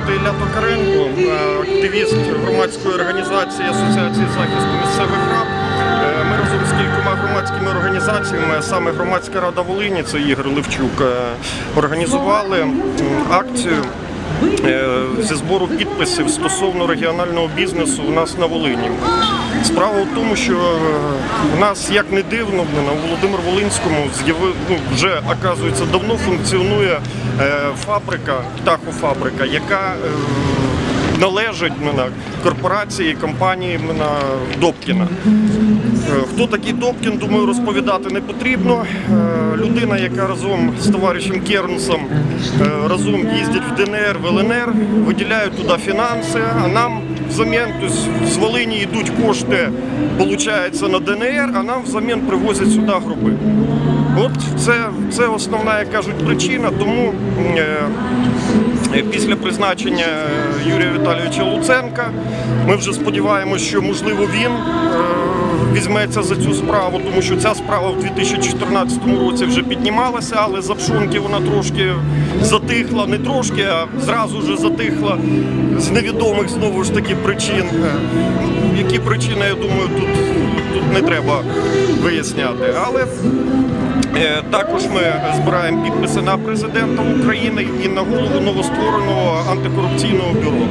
звати Ілля Токаренко, е, активіст громадської організації Асоціації захисту місцевих рад. Е, Ми разом з кількома громадськими організаціями, саме громадська рада Волині, це Ігор Левчук, е, організували акцію. Зі збору підписів стосовно регіонального бізнесу у нас на Волині. Справа в тому, що е, у нас, як не дивно, на Володимир Волинському ну, вже оказується давно функціонує е, фабрика, птахофабрика, яка е, належить ну, на корпорації компанії на Добкіна. Е, Хто такий Добкін, думаю, розповідати не потрібно. Е, Людина, яка разом з товаришем Кернсом е, разом їздять в ДНР, в ЛНР, виділяють туди фінанси, а нам взамін з Волині йдуть кошти, виходить, на ДНР, а нам взамін привозять сюди гроби. Це, це основна, як кажуть, причина. Тому е, е, після призначення Юрія Віталійовича Луценка ми вже сподіваємося, що можливо він е, візьметься за цю справу, тому що ця справа в 2014 році вже піднімалася, але за пшонки вона трошки затихла, не трошки, а зразу вже затихла з невідомих знову ж таки причин. Е, Які причини, я думаю, тут, тут не треба виясняти. Але Е, Також ми збираємо підписи на президента України і на голову новоствореного антикорупційного бюро.